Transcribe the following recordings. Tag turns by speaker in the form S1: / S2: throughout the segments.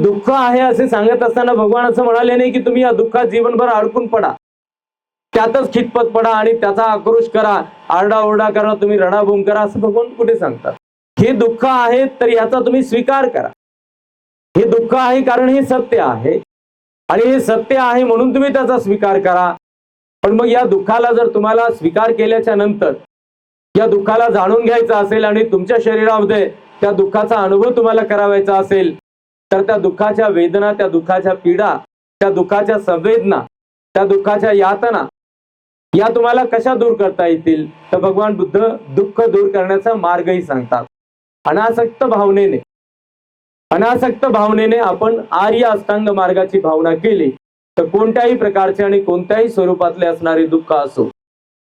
S1: पण दुःख आहे असे सांगत असताना भगवान असं म्हणाले नाही की तुम्ही या दुःखात जीवनभर अडकून पडा. त्यातच खितपत पडा आणि त्याचा आक्रोश करा आरडाओरडा करा तुम्ही रडाबूम करा असं भगवान कुठे सांगतात? हे दुःख आहे तर याचा तुम्ही स्वीकार करा. हे दुःख आहे कारण हे सत्य आहे. आणि हे सत्य आहे म्हणून तुम्ही त्याचा स्वीकार करा. पण मग या दुःखाला जर तुम्हाला स्वीकार केल्याच्यानंतर या दुःखाला जाणून घ्यायचं असेल आणि तुमच्या शरीरामध्ये त्या दुःखाचा अनुभव तुम्हाला करावायचा असेल तर त्या दुःखाच्या वेदना त्या दुःखाच्या पीडा त्या दुःखाच्या संवेदना त्या दुःखाच्या यातना या तुम्हाला कशा दूर करता येतील? तर भगवान बुद्ध दुःख दूर करण्याचा मार्गही सांगतात. अनासक्त भावनेने अनासक्त भावनेने आपण आर्य अष्टांग मार्गाची भावना केली तर कोणत्याही प्रकारचे आणि कोणत्याही स्वरूपातले असणारे दुःख असो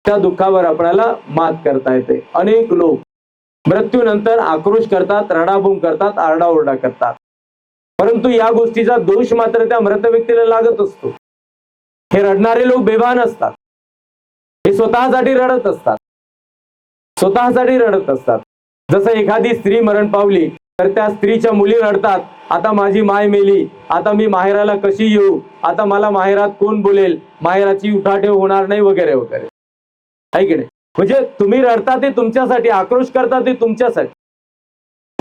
S1: त्या दुःखावर आपल्याला मात करता येते. अनेक लोक मृत्यूनंतर आक्रोश करतात रडाबूम करतात आरडाओरडा करतात. परंतु या गोष्टीचा दोष मात्र त्या मृत व्यक्तीला लागत असतो. हे रडणारे लोक बेभान असतात. हे स्वतःसाठी रडत असतात. स्वतःसाठी रडत असतात. जसं एखादी स्त्री मरण पावली तर त्या स्त्रीच्या मुली रडतात आता माझी माय मेली आता मी माहेराला कशी येऊ? आता मला माहेरात कोण बोलेल? माहेराची उठाठेव होणार नाही वगैरे वगैरे. आहे की नाही? म्हणजे तुम्ही रडता ते तुमच्यासाठी आक्रोश करता ते तुमच्यासाठी.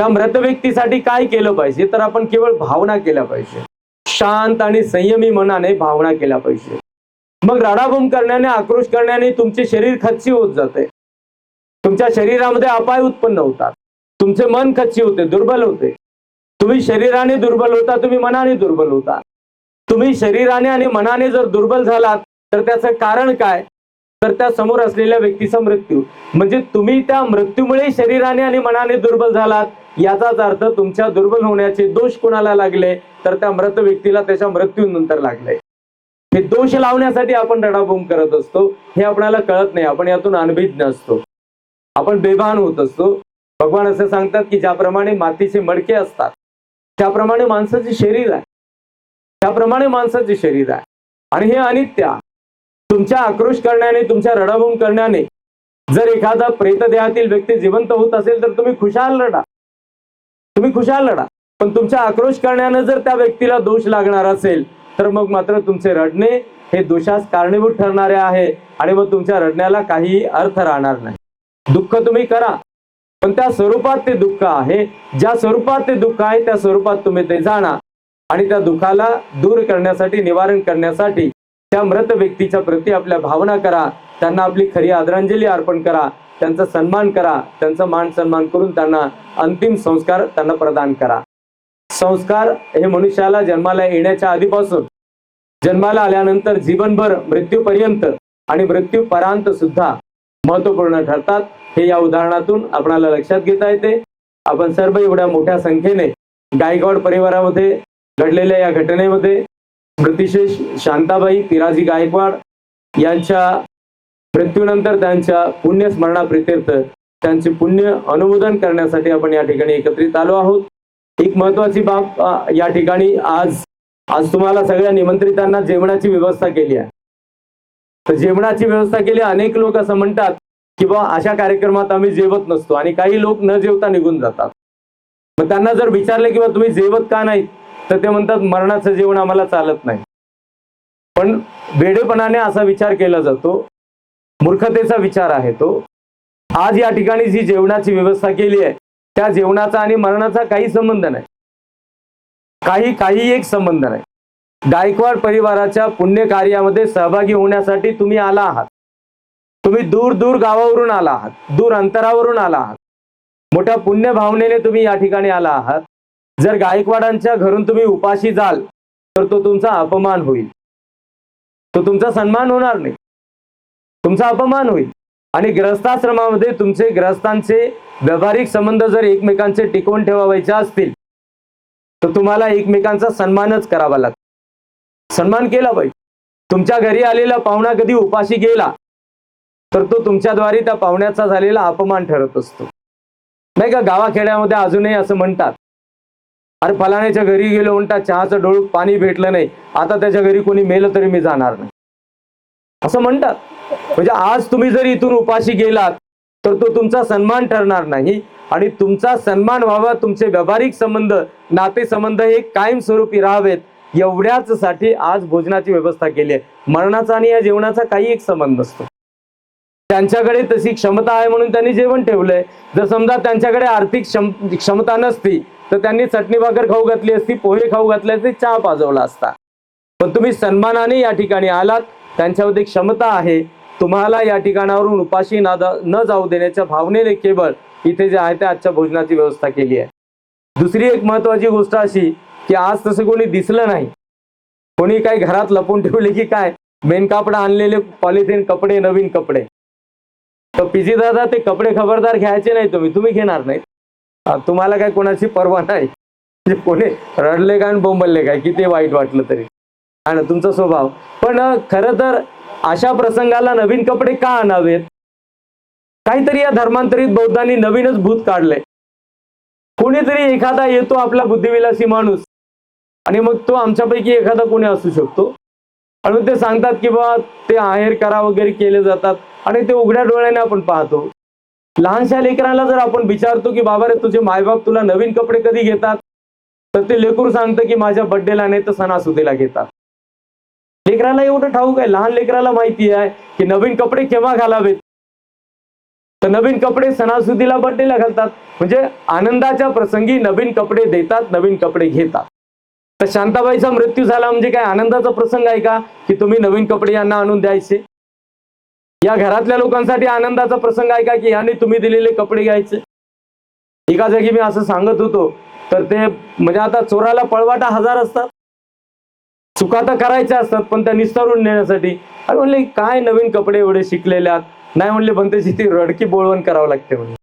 S1: त्या मृत व्यक्तीसाठी काय केलं पाहिजे? तर आपण केवळ भावना केल्या पाहिजे. शांत आणि संयमी मनाने भावना केल्या पाहिजे. मग राडाभूम करण्याने आक्रोश करण्याने तुमचे शरीर खच्ची होत जाते. तुमच्या शरीरामध्ये अपाय उत्पन्न होतात. तुमचे मन खच्ची होते दुर्बल होते. तुम्ही शरीराने दुर्बल होता तुम्ही मनाने दुर्बल होता. तुम्ही शरीराने आणि मनाने जर दुर्बल झालात तर त्याचं कारण काय? तर त्या समोर असलेल्या व्यक्तीचा मृत्यू. म्हणजे तुम्ही त्या मृत्यूमुळे शरीराने आणि मनाने दुर्बल झालात याचाच अर्थ तुमच्या दुर्बल होण्याचे दोष कोणाला लागले? तर त्या मृत व्यक्तीला त्याच्या मृत्यूनंतर लागले. हे दोष लावण्यासाठी आपण रडाभूम करत असतो. हे आपल्याला कळत नाही. आपण यातून अनभिज्ञ असतो. आपण बेभान होत असतो. भगवान असं सांगतात की ज्याप्रमाणे मातीचे मडके असतात त्याप्रमाणे माणसाचे शरीर आहे. त्याप्रमाणे माणसाचे शरीर आहे. आणि हे अनित्य तुमच्या आक्रोश करण्याने तुमच्या रडाभूम करण्याने जर एखादा प्रेतदेहातील व्यक्ती जिवंत होत असेल तर तुम्ही खुशाल रडा. तुम्ही खुशाल लढा. पण तुमच्या आक्रोश करण्यानं जर त्या व्यक्तीला दोष लागणार असेल तर मग मात्र तुमचे रडणे हे दोषास कारणीभूत ठरणारे आहे आणि मग तुमच्या रडण्याला काही अर्थ राहणार नाही. दुःख तुम्ही करा पण त्या स्वरूपात ते दुःख आहे. ज्या स्वरूपात ते दुःख आहे त्या स्वरूपात तुम्ही ते जाणा आणि त्या दुःखाला दूर करण्यासाठी निवारण करण्यासाठी त्या मृत व्यक्तीच्या प्रती आपल्या भावना करा. त्यांना आपली खरी आदरांजली अर्पण करा. त्यांचा सन्मान करा त्यांचा मान सन्मान करून त्यांना अंतिम संस्कार त्यांना प्रदान करा. संस्कार हे मनुष्याला जन्माला येण्याच्या आधीपासून जन्माला आल्यानंतर जीवनभर मृत्यूपर्यंत आणि मृत्यूपरांत सुद्धा महत्त्वपूर्ण ठरतात. हे या उदाहरणातून आपणाला लक्षात घेता येते. आपण सर्व एवढ्या मोठ्या संख्येने गायकवाड परिवारामध्ये घडलेल्या या घटनेमध्ये मृतिशेष शांताबाई पिराजी गायकवाड यांच्या मृत्यूनंतर त्यांच्या पुण्य स्मरणाप्रित्यर्थ त्यांचे पुण्य अनुमोदन करण्यासाठी आपण या ठिकाणी एकत्रित आलो आहोत. एक महत्वाची बाब या ठिकाणी आज आज तुम्हाला सगळ्या निमंत्रितांना जेवणाची व्यवस्था केली आहे. तर जेवणाची व्यवस्था केली अनेक लोक असं म्हणतात की बा अशा कार्यक्रमात आम्ही जेवत नसतो आणि काही लोक न जेवता निघून जातात. मग त्यांना जर विचारले किंवा तुम्ही जेवत का नाही तर ते म्हणतात मरणाचं जेवण आम्हाला चालत नाही. पण वेडेपणाने असा विचार केला जातो मूर्खतेचा विचार आहे तो. आज या ठिकाणी जी जेवणाची व्यवस्था केली आहे त्या जेवणाचा आणि मरणाचा काही संबंध नाही. काही काही एक संबंध नाही. गायकवाड परिवाराच्या पुण्य कार्यामध्ये सहभागी होण्यासाठी तुम्ही आला आहात. तुम्ही दूर दूर गावावरून आला आहात दूर अंतरावरून आला आहात. मोठ्या पुण्य भावनेने तुम्ही या ठिकाणी आला आहात. जर गायकवाडांच्या घरून तुम्ही उपाशी जाल तर तो तुमचा अपमान होईल. तो तुमचा सन्मान होणार नाही. तुमचा अपमान होईल. आणि ग्रस्ताश्रमामध्ये तुमचे ग्रस्तांचे व्यावहारिक संबंध जर एकमेकांचे टिकवून ठेवायचे असतील तर तुम्हाला एकमेकांचा सन्मानच करावा लागतो. सन्मान केला पाहिजे. तुमच्या घरी आलेला पाहुणा कधी उपाशी गेला तर तो तुमच्याद्वारे त्या पाहुण्याचा झालेला अपमान ठरत असतो. नाही का गावाखेड्यामध्ये अजूनही असं म्हणतात अरे फलाण्याच्या घरी गेलो म्हणतात चहाचं डोळूक पाणी भेटलं नाही. आता त्याच्या घरी कोणी मेलं तरी मी जाणार नाही. असं म्हणतात. म्हणजे आज तुम्ही जर इथून उपाशी गेलात तर तो तुमचा सन्मान ठरणार नाही. आणि तुमचा सन्मान व्हावा तुमचे व्यावहारिक संबंध नातेसंबंध हे कायमस्वरूपी राहावेत एवढ्याच साठी आज भोजनाची व्यवस्था केली आहे. मरणाचा आणि या जेवणाचा काही एक संबंध नसतो. त्यांच्याकडे तशी क्षमता आहे म्हणून त्यांनी जेवण ठेवलंय. जर समजा त्यांच्याकडे आर्थिक क्षम क्षमता नसती तर त्यांनी चटणी भाकर खाऊ घातली असती पोहे खाऊ घातले असते चहा पाजवला असता. पण तुम्ही सन्मानाने या ठिकाणी आलात त्यांच्यामध्ये क्षमता आहे. तुम्हाला या ठिकाणावरून उपाशी ना न जाऊ देण्याच्या भावनेने केवळ इथे जे आहे त्या आजच्या भोजनाची व्यवस्था केली आहे. दुसरी एक महत्वाची गोष्ट अशी की आज तसं कोणी दिसलं नाही. कोणी काही घरात लपून ठेवले की काय? मेन कापड आणलेले पॉलिथिन कपडे नवीन कपडे. तर पीजी दादा ते कपडे खबरदार घ्यायचे नाही तुम्ही. तुम्ही घेणार नाही तुम्हाला काय कोणाची पर्वा नाही? कोणी रडले काय आणि बोंबलले काय किती वाईट वाटलं तरी. आणि तुमचा स्वभाव. पण खरं तर अशा प्रसंगाला नवीन कपडे का आणावेत? काहीतरी या धर्मांतरित बौद्धांनी नवीनच भूत काढले कोणीतरी एखादा येतो आपला बुद्धिविलासी माणूस आणि मग तो आमच्यापैकी एखादा कोणी असू शकतो. आणि ते सांगतात की बा ते आहेर करा वगैरे केले जातात आणि ते उघड्या डोळ्याने आपण पाहतो. लहानशा लेकराला जर आपण विचारतो की बाबा रे तुझे मायबाप तुला नवीन कपडे कधी घेतात? तर ते लेकरू सांगतं की माझ्या बड्डेला नाही तर सणासुदीला घेतात. लेकराला एवढं ठाऊक आहे लहान लेकराला माहिती आहे की नवीन कपडे केव्हा घालावेत? तर नवीन कपडे सणासुदीला बड्डेला घालतात. म्हणजे आनंदाच्या प्रसंगी नवीन कपडे देतात नवीन कपडे घेतात. तर शांताबाईचा मृत्यू झाला म्हणजे काय आनंदाचा प्रसंग आहे का? की तुम्ही नवीन कपडे यांना आणून द्यायचे. या घरातल्या लोकांसाठी आनंदाचा प्रसंग आहे का? की यांनी तुम्ही दिलेले कपडे घ्यायचे. एका जागी मी असं सांगत होतो. तर ते म्हणजे आता चोराला पळवाटा हजार असतात. चुका तर करायच्या असतात पण त्या निस्तारून नेण्यासाठी. अरे म्हणले काय नवीन कपडे एवढे शिकलेल्यात नाही म्हणले पण त्याची ती रडकी बोळवण करावं लागते म्हणले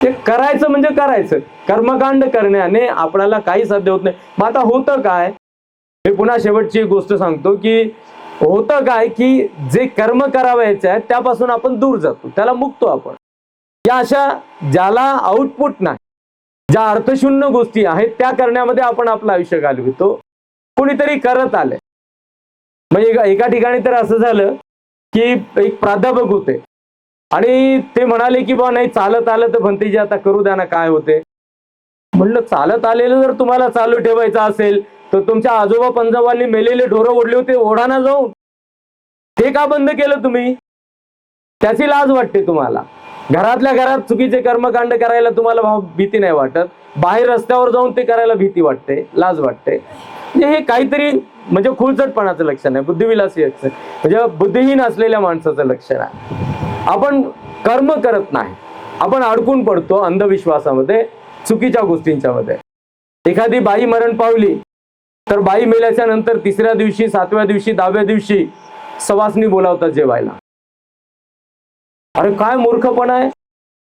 S1: ते करायचं म्हणजे करायचं. कर्मकांड करण्याने आपल्याला काही साध्य होत नाही. मग आता होतं काय? मी पुन्हा शेवटची गोष्ट सांगतो की होतं काय की जे कर्म करावायचे आहेत त्यापासून आपण दूर जातो. त्याला मुक्तो आपण. या अशा ज्याला आउटपुट नाही ज्या अर्थशून्य गोष्टी आहेत त्या करण्यामध्ये आपण आपलं आयुष्य घालवितो. कुणीतरी करत आले म्हणजे एका- ठिकाणी तर असं झालं की एक प्राध्यापक होते. आणि ते म्हणाले की बा नाही चालत आलं तर भंतेजी आता करू द्या ना काय होते. म्हणलं चालत आलेलं जर तुम्हाला चालू ठेवायचं असेल तर तुमच्या आजोबा पंजाबांनी मेलेले ढोरं ओढले होते ओढाना जाऊन. ते का बंद केलं तुम्ही? त्याची लाज वाटते तुम्हाला. घरातल्या घरात चुकीचे कर्मकांड करायला तुम्हाला भाव भीती नाही वाटत. बाहेर रस्त्यावर जाऊन ते करायला भीती वाटते लाज वाटते. म्हणजे हे काहीतरी म्हणजे खुलचटपणाचं लक्षण आहे बुद्धिविलासी लक्षण म्हणजे बुद्धिहीन असलेल्या माणसाचं लक्षण आहे. आपण कर्म करत नाही. आपण अडकून पडतो अंधविश्वासामध्ये चुकीच्या गोष्टींच्या मध्ये एखादी बाई मरण पावली तर बाई मेल्याच्या नंतर तिसऱ्या दिवशी सातव्या दिवशी दहाव्या दिवशी सवासनी बोलावतात जेवायला. अरे काय मूर्खपणा आहे?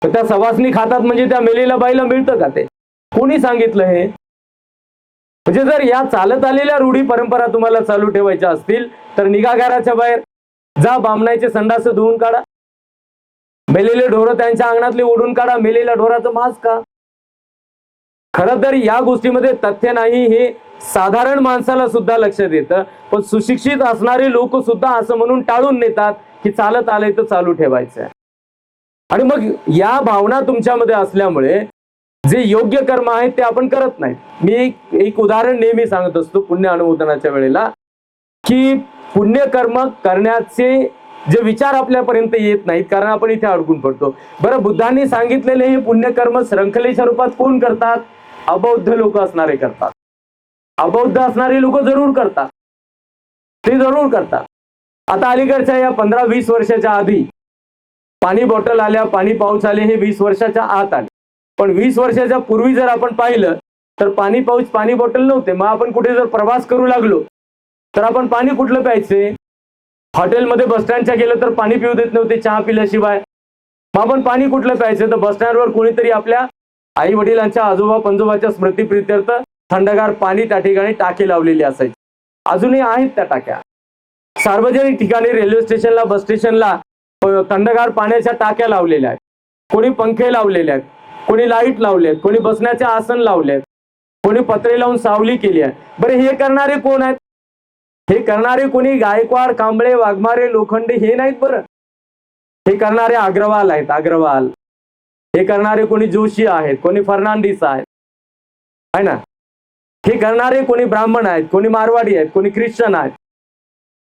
S1: तर त्या सवासनी खातात म्हणजे त्या मेलेल्या बाईला मिळतं का ते? कोणी सांगितलं हे? म्हणजे जर या चालत आलेल्या रूढी परंपरा तुम्हाला चालू ठेवायच्या असतील तर निघाघराच्या बाहेर. जा बामणायचे संडास धुवून काढा. मेलेले ढोरं त्यांच्या अंगणातले ओढून काढा. मेलेल्या ढोराचं मांस का खरं तर या गोष्टीमध्ये तथ्य नाही हे साधारण माणसाला सुद्धा लक्षात येतं पण सुशिक्षित असणारे लोक सुद्धा असं म्हणून टाळून नेतात. की चालत आलंय तर चालू ठेवायचं आहे आणि मग या भावना तुमच्यामध्ये असल्यामुळे जे योग्य कर्म आहेत ते आपण करत नाही मी एक एक उदाहरण नेहमी सांगत असतो पुण्य अनुमोदनाच्या वेळेला की पुण्यकर्म करण्याचे जे विचार आपल्यापर्यंत येत नाहीत कारण आपण इथे अडकून पडतो. बरं बुद्धांनी सांगितलेले हे पुण्यकर्म श्रंखलेच्या रूपात कोण करतात? अबौद्ध लोक असणारे करतात. अबौद्ध असणारे लोक जरूर करतात. ते जरूर करतात. आता अलीकडच्या या पंधरा वीस वर्षाच्या आधी पाणी बॉटल आल्या पाणी पाऊस आले हे वीस वर्षाच्या आत आले. पण वीस वर्षाच्या पूर्वी जर आपण पाहिलं तर पाणी पाऊस पाणी बॉटल नव्हते. मग आपण कुठे जर प्रवास करू लागलो तर आपण पाणी कुठलं प्यायचे? हॉटेलमध्ये बसस्टँडच्या गेलं तर पाणी पिऊ देत नव्हते चहा पिल्याशिवाय. मग आपण पाणी कुठलं प्यायचं? तर बस स्टँडवर कोणीतरी आपल्या आई वडिलांच्या आजोबा पंजोबाच्या स्मृतीप्रित्यर्थ थंडगार पाणी त्या ठिकाणी टाकी लावलेली असायची. अजूनही आहेत त्या टाक्या. सार्वजनिक ठिकाणी रेल्वे स्टेशनला बस स्टेशनला थंडगार पाण्याच्या टाक्या लावलेल्या आहेत. कोणी पंखे लावलेले आहेत. कोणी लाइट लावले आहेत. कोणी बसण्याचे आसन लावले आहेत. कोणी पत्रे लावून सावली केली आहे बरे हे करणारे कोण आहेत? हे करणारे कोणी गायकवाड कांबळे वाघमारे लोखंडे हे नाहीत बरं. हे करणारे अग्रवाल आहेत अग्रवाल. हे करणारे कोणी जोशी आहेत कोणी फर्नांडिस आहेत. आहे ना? हे करणारे कोणी ब्राह्मण आहेत कोणी मारवाडी आहेत कोणी ख्रिश्चन आहेत.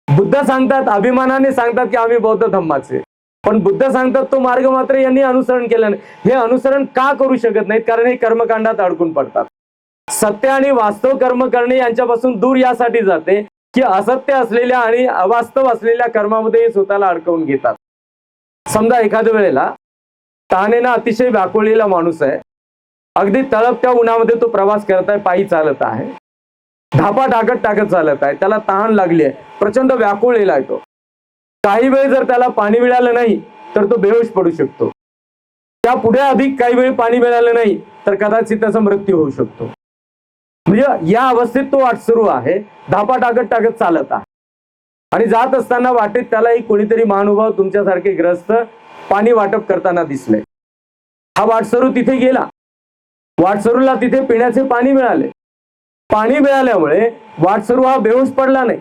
S1: बुद्ध सांगतात अभिमानाने सांगतात की आम्ही बौद्ध धम्माचे. पण बुद्ध सांगतात तो मार्ग मात्र यांनी अनुसरण केलं नाही. हे अनुसरण का करू शकत नाहीत? कारण हे कर्मकांडात अडकून पडतात. सत्य आणि वास्तव कर्म करणे यांच्यापासून दूर यासाठी जाते की असत्य असलेल्या आणि अवास्तव असलेल्या कर्मामध्ये स्वतःला अडकवून घेतात. समजा एखाद्या वेळेला तहानेनं अतिशय व्याकुळलेला माणूस आहे. अगदी तळपत्या उन्हामध्ये तो प्रवास करत आहे पायी चालत आहे. धापा टाकत टाकत चालत आहे. त्याला तहान लागली आहे. प्रचंड व्याकुळलेला आहे तो काही वेळ जर त्याला पाणी मिळालं नाही तर तो बेहोश पडू शकतो. त्या पुढे अधिक काही वेळ पाणी मिळालं नाही तर कदाचित त्याचा मृत्यू होऊ शकतो. म्हणजे या अवस्थेत तो वाट सुरू आहे. धापा टाकत टाकत चालत आहे. आणि जात असताना वाटेत त्यालाही कोणीतरी महानुभाव तुमच्यासारखे ग्रस्त पाणी वाटप करताना दिसले. हा वाटसरू तिथे गेला. वाटसरूला तिथे पिण्याचे पाणी मिळाले. पाणी मिळाल्यामुळे वाटसरू हा बेहोस पडला नाही.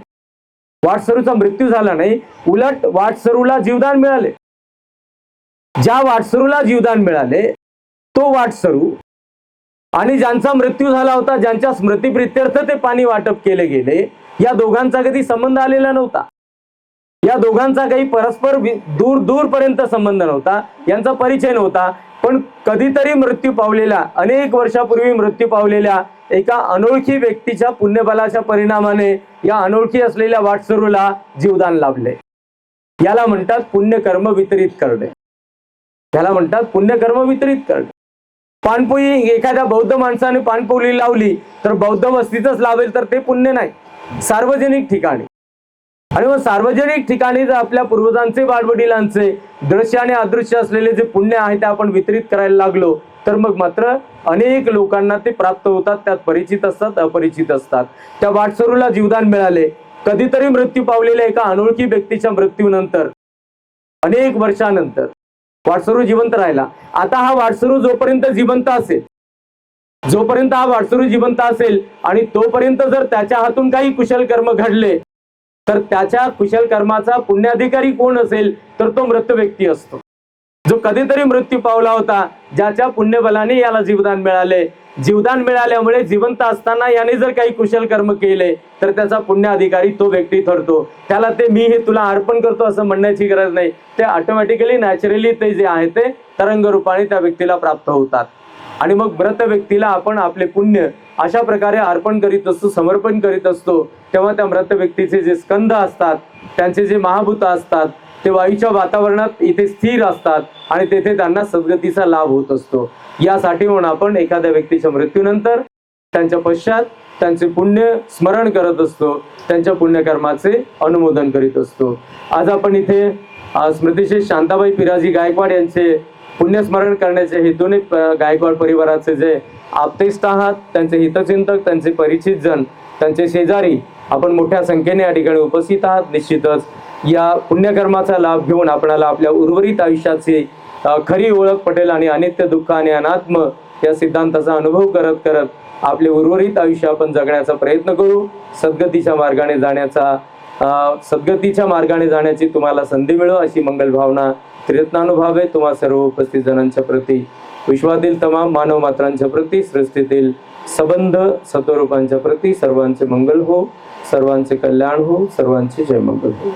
S1: वाटसरूचा मृत्यू झाला नाही. उलट वाटसरूला जीवदान मिळाले. ज्या वाटसरूला जीवदान मिळाले तो वाटसरू आणि ज्यांचा मृत्यू झाला होता ज्यांच्या स्मृतीप्रित्यर्थ ते पाणी वाटप केले गेले या दोघांचा कधी संबंध आलेला नव्हता. या दोघांचा काही परस्पर दूर दूरपर्यंत संबंध नव्हता. यांचा परिचय नव्हता. पण कधीतरी मृत्यू पावलेल्या अनेक वर्षापूर्वी मृत्यू पावलेल्या एका अनोळखी व्यक्तीच्या पुण्यबलाच्या परिणामाने या अनोळखी असलेल्या वाटसरूला जीवदान लाभले. याला म्हणतात पुण्यकर्म वितरित करणे. याला म्हणतात पुण्यकर्म वितरित करणे. पाणपोई एखाद्या बौद्ध माणसाने पाणपोली लावली तर बौद्ध वस्तीतच लावेल तर ते पुण्य नाही. सार्वजनिक ठिकाणी. आणि मग सार्वजनिक ठिकाणी जर आपल्या पूर्वजांचे वाडवडिलांचे दृश्य आणि अदृश्य असलेले जे पुण्य आहे ते आपण वितरित करायला लागलो तर मग मात्र अनेक लोकांना ते प्राप्त होतात त्यात परिचित असतात अपरिचित असतात. त्या वाटसरूला जीवदान मिळाले. कधीतरी मृत्यू पावलेल्या एका अनोळखी व्यक्तीच्या मृत्यूनंतर अनेक वर्षानंतर वाटसरू जिवंत राहिला. आता हा वाटसरू जोपर्यंत जिवंत असेल जोपर्यंत हा वाटसरू जिवंत असेल आणि तोपर्यंत जर त्याच्या हातून काही कुशल कर्म घडले तर त्याच्या कुशल कर्माचा पुण्याधिकारी कोण असेल तर तो मृत व्यक्ती असतो. जो कधीतरी मृत्यू पावला होता ज्याच्या पुण्यबलाने याला जीवदान मिळाले. जीवदान मिळाल्यामुळे जिवंत असताना याने जर काही कुशल कर्म केले तर त्याचा पुण्य अधिकारी तो व्यक्ती ठरतो. त्याला ते मी हे तुला अर्पण करतो असं म्हणण्याची गरज नाही. ते ऑटोमॅटिकली नॅचरली ते जे आहे ते तरंग रूपाने त्या व्यक्तीला प्राप्त होतात. आणि मग मृत व्यक्तीला आपण आपले पुण्य अशा प्रकारे अर्पण करीत असतो समर्पण करीत असतो तेव्हा त्या मृत व्यक्तीचे जे स्कंद असतात त्यांचे जे महाभूत असतात ते वायूच्या वातावरणात इथे स्थिर असतात आणि तेथे त्यांना सद्गतीचा लाभ होत असतो. यासाठी म्हणून आपण एखाद्या व्यक्तीच्या मृत्यूनंतर त्यांच्या पश्चात त्यांचे पुण्य स्मरण करत असतो. त्यांच्या पुण्यकर्माचे अनुमोदन करीत असतो. आज आपण इथे अ, स्मृतिशेष शांताबाई पिराजी गायकवाड यांचे पुण्यस्मरण करण्याच्या हेतूने गायकवाड परिवाराचे जे आपतेष्ट आहात त्यांचे हितचिंतक त्यांचे परिचित जन त्यांचे शेजारी आपण मोठ्या संख्येने या ठिकाणी उपस्थित आहात. निश्चितच या पुण्यकर्माचा लाभ घेऊन आपणाला आपल्या उर्वरित आयुष्याची खरी ओळख पटेल आणि अनित्य दुःख आणि अनात्म या सिद्धांताचा अनुभव करत करत आपले उर्वरित आयुष्य आपण जगण्याचा प्रयत्न करू. सद्गतीच्या मार्गाने जाण्याचा सद्गतीच्या मार्गाने जाण्याची तुम्हाला संधी मिळो अशी मंगल भावना त्रिरत्नानुभावे तुम्हा सर्व उपस्थित जणांच्या प्रती विश्वातील तमाम मानव मात्रांच्या प्रती सृष्टीतील सबंध सत्वरूपांच्या प्रती सर्वांचे मंगल हो सर्वांचे कल्याण हो सर्वांचे जयमंगल हो.